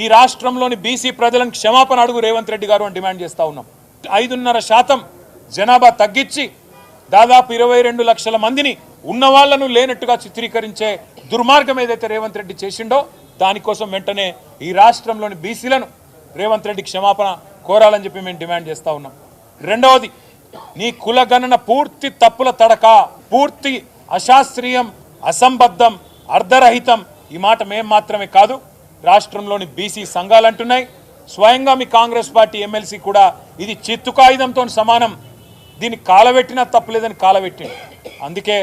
ఈ రాష్ట్రంలోని బీసీ ప్రజలను క్షమాపణ అడుగు రేవంత్ రెడ్డి గారు అని డిమాండ్ చేస్తూ ఉన్నాం. ఐదున్నర శాతం జనాభా తగ్గించి దాదాపు ఇరవై రెండు లక్షల మందిని ఉన్న వాళ్ళను లేనట్టుగా చిత్రీకరించే దుర్మార్గం ఏదైతే రేవంత్ రెడ్డి చేసిండో దానికోసం వెంటనే ఈ రాష్ట్రంలోని బీసీలను రేవంత్ రెడ్డి క్షమాపణ కోరాలని చెప్పి మేము డిమాండ్ చేస్తా ఉన్నాం. రెండవది నీ కులగణన పూర్తి తప్పుల తడక పూర్తి అశాస్త్రీయం అసంబద్ధం అర్ధరహితం ఈ మాట మేం మాత్రమే కాదు రాష్ట్రంలోని బీసీ సంఘాలు అంటున్నాయి స్వయంగా మీ కాంగ్రెస్ పార్టీ ఎమ్మెల్సీ కూడా ఇది చిత్తు కాగితంతో సమానం. దీన్ని కాలబెట్టినా తప్పలేదని కాలబెట్టింది అందుకే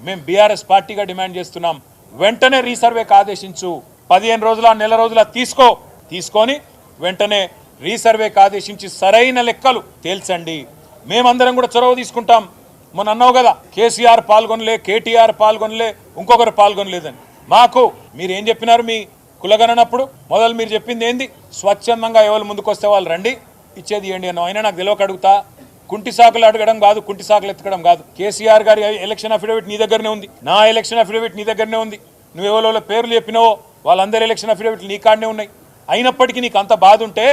మేము బీఆర్ఎస్ పార్టీగా డిమాండ్ చేస్తున్నాం. వెంటనే రీసర్వేకి ఆదేశించు పదిహేను రోజుల నెల రోజుల తీసుకో. తీసుకొని వెంటనే రీసర్వేకి ఆదేశించి సరైన లెక్కలు తేల్చండి. మేమందరం కూడా చొరవ తీసుకుంటాం. మొన్న అన్నావు కదా కేసీఆర్ పాల్గొనలే కేటీఆర్ పాల్గొనలే ఇంకొకరు పాల్గొనలేదని. మాకు మీరు ఏం చెప్పినారు మీ కులగనప్పుడు మొదలు మీరు చెప్పింది ఏంది? స్వచ్ఛందంగా ఎవరు ముందుకొస్తే వాళ్ళు రండి. ఇచ్చేది ఇవ్వండి అన్న అయినా నాకు తెలియక అడుగుతా. కుంటి సాకులు అడగడం కాదు కుంటి సాకులు ఎత్తకడం కాదు. కేసీఆర్ గారి ఎలక్షన్ అఫిడవిట్ నీ దగ్గరనే ఉంది. నా ఎలక్షన్ అఫిడవిట్ నీ దగ్గరనే ఉంది. నువ్వు ఎవరో పేర్లు చెప్పినావో వాళ్ళందరి ఎలక్షన్ అఫిడవిట్లు నీ కాడనే ఉన్నాయి. అయినప్పటికీ నీకు అంత బాధ ఉంటే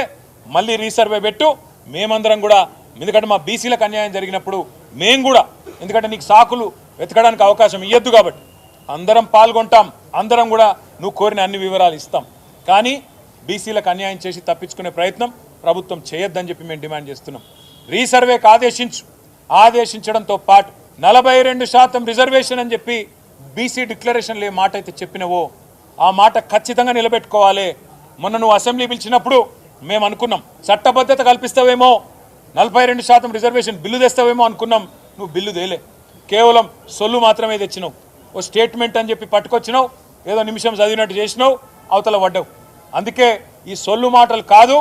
మళ్ళీ రీసర్వే పెట్టు. మేమందరం కూడా ఎందుకంటే మా బీసీలకు అన్యాయం జరిగినప్పుడు మేము కూడా ఎందుకంటే నీకు సాకులు వెతకడానికి అవకాశం ఇవ్వద్దు కాబట్టి. అందరం పాల్గొంటాం. అందరం కూడా నువ్వు కోరిన అన్ని వివరాలు ఇస్తాం. కానీ బీసీలకు అన్యాయం చేసి తప్పించుకునే ప్రయత్నం ప్రభుత్వం చేయొద్దని చెప్పి మేము డిమాండ్ చేస్తున్నాం. రీసర్వేకి ఆదేశించు. ఆదేశించడంతో పాటు నలభై రెండు శాతం రిజర్వేషన్ అని చెప్పి బీసీ డిక్లరేషన్లో ఏ మాట అయితే చెప్పినవో ఆ మాట ఖచ్చితంగా నిలబెట్టుకోవాలి. మొన్న నువ్వు అసెంబ్లీ పిలిచినప్పుడు మేము అనుకున్నాం. చట్టబద్ధత కల్పిస్తావేమో నలభై రెండు శాతం రిజర్వేషన్ బిల్లు తెస్తావేమో అనుకున్నాం. నువ్వు బిల్లు తేలే. కేవలం సొల్లు మాత్రమే తెచ్చినావు. ఓ స్టేట్మెంట్ అని చెప్పి పట్టుకొచ్చినావు. ఏదో నిమిషం చదివినట్టు చేసినావు అవతల పడ్డావు. అందుకే ఈ సొల్లు మాటలు కాదు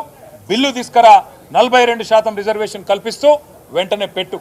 బిల్లు తీసుకురా నలభై రెండు శాతం రిజర్వేషన్ కల్పిస్తూ వెంటనే పెట్టు.